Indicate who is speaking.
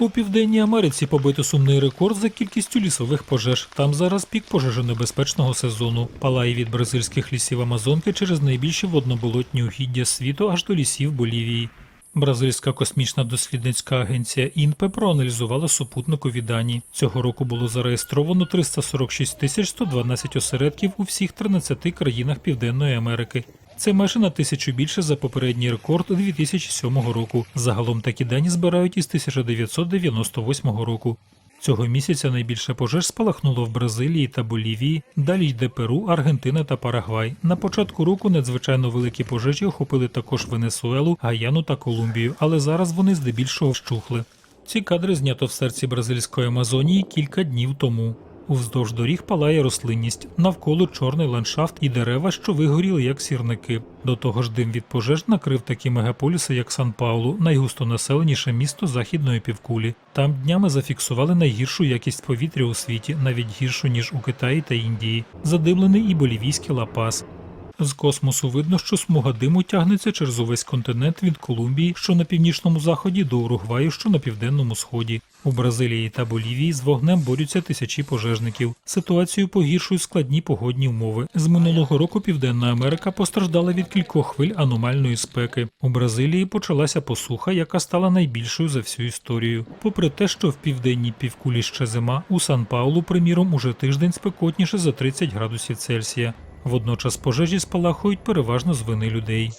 Speaker 1: У південній Америці побито сумний рекорд за кількістю лісових пожеж. Там зараз пік пожежонебезпечного сезону. Палає від бразильських лісів Амазонки через найбільші водноболотні угіддя світу аж до лісів Болівії. Бразильська космічна дослідницька агенція ІНПЕ проаналізувала супутникові дані. Цього року було зареєстровано 346 тисяч 112 осередків у всіх 13 країнах Південної Америки. Це майже на тисячу більше за попередній рекорд 2007 року. Загалом такі дані збирають із 1998 року. Цього місяця найбільше пожеж спалахнуло в Бразилії та Болівії. Далі йде Перу, Аргентина та Парагвай. На початку року надзвичайно великі пожежі охопили також Венесуелу, Гаяну та Колумбію, але зараз вони здебільшого вщухли. Ці кадри знято в серці бразильської Амазонії кілька днів тому. Уздовж доріг палає рослинність, навколо чорний ландшафт і дерева, що вигоріли як сірники. До того ж, дим від пожеж накрив такі мегаполіси, як Сан-Паулу, найгустонаселеніше місто західної півкулі. Там днями зафіксували найгіршу якість повітря у світі, навіть гіршу ніж у Китаї та Індії. Задимлений і болівійський лапас. З космосу видно, що смуга диму тягнеться через увесь континент від Колумбії, що на північному заході, до Уругваю, що на південному сході. У Бразилії та Болівії з вогнем борються тисячі пожежників. Ситуацію погіршують складні погодні умови. З минулого року Південна Америка постраждала від кількох хвиль аномальної спеки. У Бразилії почалася посуха, яка стала найбільшою за всю історію. Попри те, що в південній півкулі ще зима, у Сан-Паулу, приміром, уже тиждень спекотніше за 30 градусів Цельсія. Водночас пожежі спалахують переважно з вини людей.